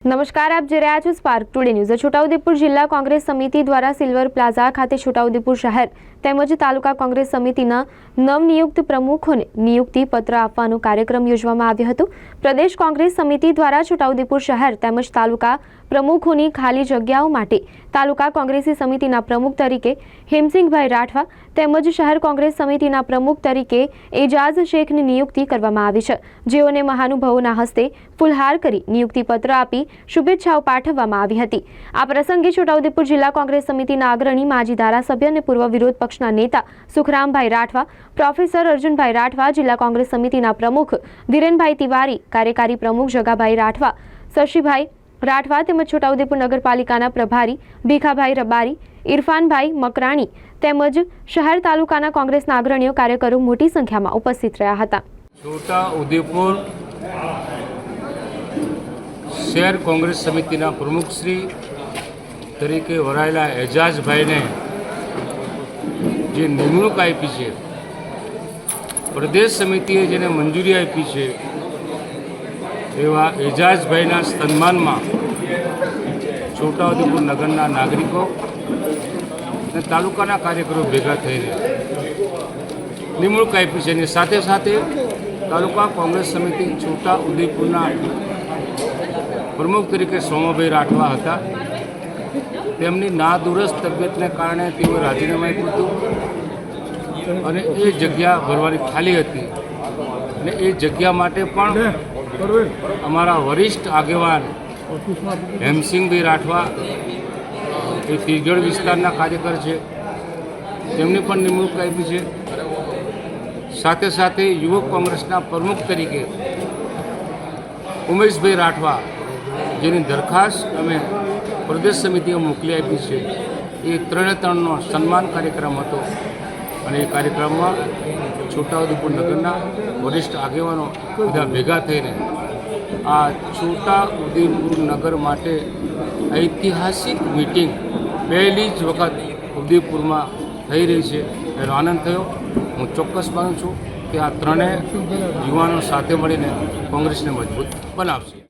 નમસ્કાર, આપ જોઈ રહ્યા છો સ્પાર્ક ટુડે ન્યૂઝ છોટાઉદેપુર જિલ્લા કોંગ્રેસ સમિતિ દ્વારા સિલ્વર પ્લાઝા ખાતે છોટાઉદેપુર શહેર તેમજ તાલુકા કોંગ્રેસ સમિતિના નવનિયુક્ત પ્રમુખોને નિયુક્તિ પત્ર આપવાનો કાર્યક્રમ યોજવામાં આવ્યો હતો. પ્રદેશ કોંગ્રેસ સમિતિ દ્વારા છોટાઉદેપુર શહેર તેમજ તાલુકા પ્રમુખોની ખાલી જગ્યાઓ માટે તાલુકા કોંગ્રેસી સમિતિના પ્રમુખ તરીકે હેમસિંહભાઈ રાઠવા તેમજ શહેર કોંગ્રેસ સમિતિના પ્રમુખ તરીકે એજાઝ શેખની નિયુક્તિ કરવામાં આવી છે. જેઓને મહાનુભાવોના હસ્તે ફુલહાર કરી નિયુક્તિપત્ર આપી શુભેચ્છાઓ પાઠવવામાં આવી હતી. આ પ્રસંગે છોટાઉદેપુર જિલ્લા કોંગ્રેસ સમિતિના અગ્રણી માજી ધારાસભ્ય અને પૂર્વ વિરોધ પક્ષના નેતા સુખરામભાઈ રાઠવા, પ્રોફેસર અર્જુનભાઈ રાઠવા, જિલ્લા કોંગ્રેસ સમિતિના પ્રમુખ ધીરેનભાઈ તિવારી, કાર્યકારી પ્રમુખ જગાભાઈ રાઠવા, શશીભાઈ રાઠવા તેમજ છોટાઉદેપુર નગરપાલિકાના પ્રભારી ભીખાભાઈ રબારી, ઇરફાનભાઈ મકરાણી તેમજ શહેર તાલુકાના કોંગ્રેસના અગ્રણીઓ કાર્યકરો મોટી સંખ્યામાં ઉપસ્થિત રહ્યા હતા. છોટા શહેર કોંગ્રેસ સમિતિના પ્રમુખશ્રી તરીકે વરાયેલા એજાઝભાઈને જે નિમણૂક આપી છે, પ્રદેશ સમિતિએ જેને મંજૂરી આપી છે, એવા એજાજભાઈના સન્માનમાં છોટાઉદેપુર નગરના નાગરિકો અને તાલુકાના કાર્યકરો ભેગા થઈને નિમણૂક આપી છે. અને સાથે સાથે તાલુકા કોંગ્રેસ સમિતિ છોટા ઉદેપુરના પ્રમુખ તરીકે સોમાભાઈ રાઠવા હતા. તેમની નાદુરસ્ત તબિયતને કારણે તેઓ રાજીનામું આપ્યું હતું. અને એ જગ્યા ભરવાની ખાલી હતી. અને એ જગ્યા માટે પણ અમારા વરિષ્ઠ આગેવાન હેમસિંહભાઈ રાઠવા એ તિરગઢ વિસ્તારના કાર્યકર છે. તેમની પણ નિમણૂક આપી છે. સાથે સાથે યુવક કોંગ્રેસના પ્રમુખ તરીકે ઉમેશભાઈ રાઠવા જેની દરખાસ્ત અમે પ્રદેશ સમિતિએ મોકલી આપી છે. એ ત્રણે ત્રણનો સન્માન કાર્યક્રમ હતો. અને એ કાર્યક્રમમાં છોટાઉદેપુર નગરના વરિષ્ઠ આગેવાનો બધા ભેગા થઈને આ છોટા ઉદેપુર નગર માટે ઐતિહાસિક મિટિંગ પહેલી જ વખત ઉદયપુરમાં થઈ રહી છે. એનો આનંદ થયો. હું ચોક્કસ માનું છું કે આ ત્રણેય યુવાનો સાથે મળીને કોંગ્રેસને મજબૂત બનાવશે.